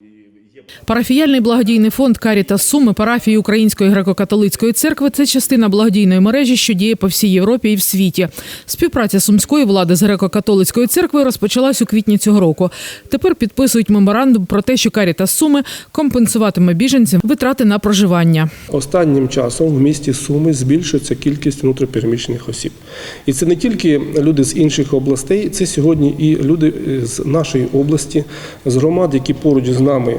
E Парафіяльний благодійний фонд Карітас Суми парафії Української греко-католицької церкви це частина благодійної мережі, що діє по всій Європі і в світі. Співпраця сумської влади з греко-католицькою церквою розпочалась у квітні цього року. Тепер підписують меморандум про те, що Карітас Суми компенсуватиме біженцям витрати на проживання. Останнім часом в місті Суми збільшується кількість внутрішньопереміщених осіб. І це не тільки люди з інших областей, це сьогодні і люди з нашої області, з громад, які поруч з нами.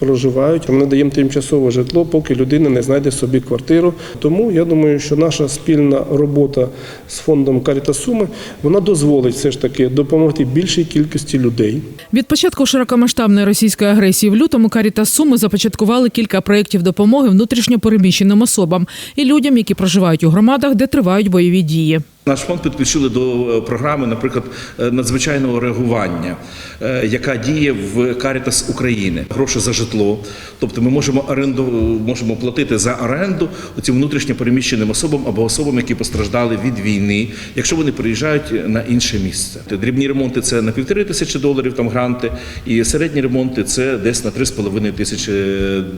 Проживають, ми надаємо тимчасове житло, поки людина не знайде собі квартиру. Тому я думаю, що наша спільна робота з фондом Каріта Суми вона дозволить все ж таки допомогти більшій кількості людей. Від початку широкомасштабної російської агресії в лютому Карітас Суми започаткували кілька проєктів допомоги внутрішньо переміщеним особам і людям, які проживають у громадах, де тривають бойові дії. Наш фонд підключили до е, програми, наприклад, е, надзвичайного реагування, е, яка діє в Карітас України. Гроші за житло. Тобто ми можемо оренду, можемо платити за оренду цим внутрішньо переміщеним особам або особам, які постраждали від війни, якщо вони приїжджають на інше місце. Дрібні ремонти це на півтори тисячі доларів, там гранти, і середні ремонти це десь на три з половиною тисячі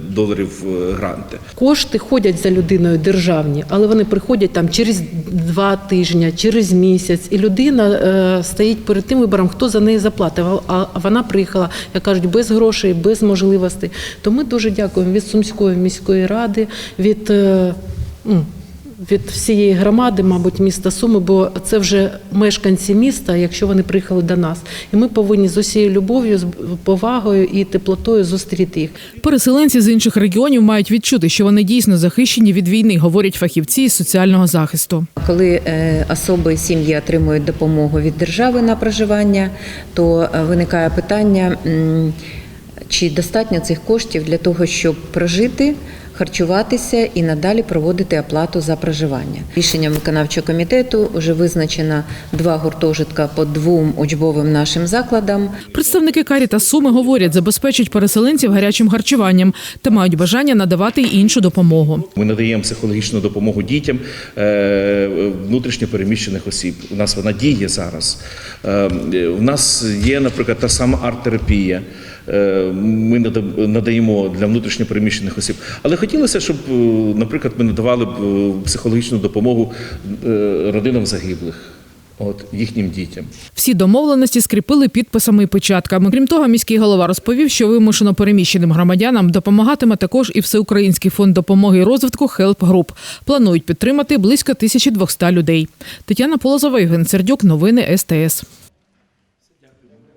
доларів е, гранти. Кошти ходять за людиною державні, але вони приходять там через два тижні, через місяць, і людина е, стоїть перед тим вибором, хто за неї заплатив. А вона приїхала, як кажуть, без грошей, без можливостей. То ми дуже дякуємо від Сумської міської ради, від. е, ну, від всієї громади, мабуть, міста Суми, бо це вже мешканці міста, якщо вони приїхали до нас, і ми повинні з усією любов'ю, з повагою і теплотою зустріти їх. Переселенці з інших регіонів мають відчути, що вони дійсно захищені від війни, говорять фахівці із соціального захисту. Коли е, особи сім'ї отримують допомогу від держави на проживання, то е, виникає питання, чи достатньо цих коштів для того, щоб прожити, харчуватися і надалі проводити оплату за проживання. Рішенням виконавчого комітету вже визначено два гуртожитка по двом учбовим нашим закладам. Представники Каріта Суми говорять, забезпечать переселенців гарячим харчуванням та мають бажання надавати й іншу допомогу. Ми надаємо психологічну допомогу дітям е, внутрішньо переміщених осіб. У нас вона діє зараз. Е, У нас є, наприклад, та сама арт-терапія. Е, Ми надаємо для внутрішньо переміщених осіб. Але хотілося, щоб, е, наприклад, ми надавали б е, психологічну допомогу родинам загиблих, от їхнім дітям. Всі домовленості скріпили підписами і печатками. Крім того, міський голова розповів, що вимушено переміщеним громадянам допомагатиме також і Всеукраїнський фонд допомоги і розвитку Help Group. Планують підтримати близько 1200 людей. Тетяна Полозова, Євген Сердюк, новини СТС.